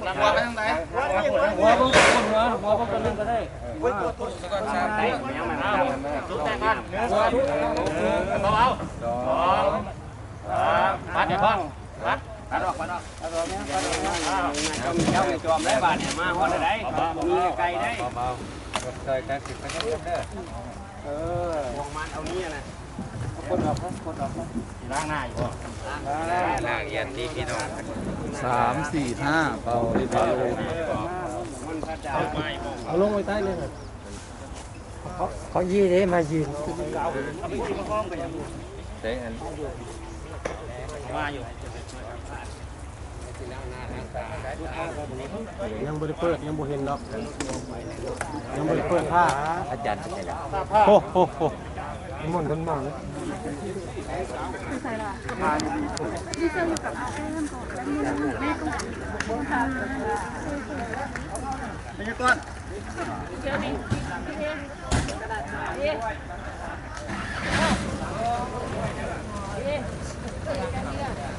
หัวไปทางไหนหัวเบิ่งคนหัวหัวเบิ่งคนนึงก็ได้ได้ยังไม่เอาทุกแต่กันหัวเอาเอาสองสามปัดเดี๋ยวพ่อปัดปัดออกปัดออกเจ้ามีเจ้ามีจอมได้บาทเนี่ยมาฮอดได้มีไก่ได้ใส่กันสิบไปกันเด้อเออวงมันเอานี้นะคนออกครับคนออกครับล้างหน้าอยู่ป่ล่างเย็นดีพี่น้อง สามสี่ห้าเบาดีเบามันพระเจ้าเอาลงไว้ใต้เลยครับเขายี่ได้มายืนใส่อันมาอยู่ยังบริเปิดยังบ่เห็นเนาะยังบริเปิดผ้าอาจารย์ใส่แล้วโอ้โหโหนิมนต์ท่านมาเลย ใส่ละดีเซลอยู่กับอาเซมก่อนแล้วนี่แม่ก็ค่ะไม่ใช่ก้อนเจอดิกระดาษใส่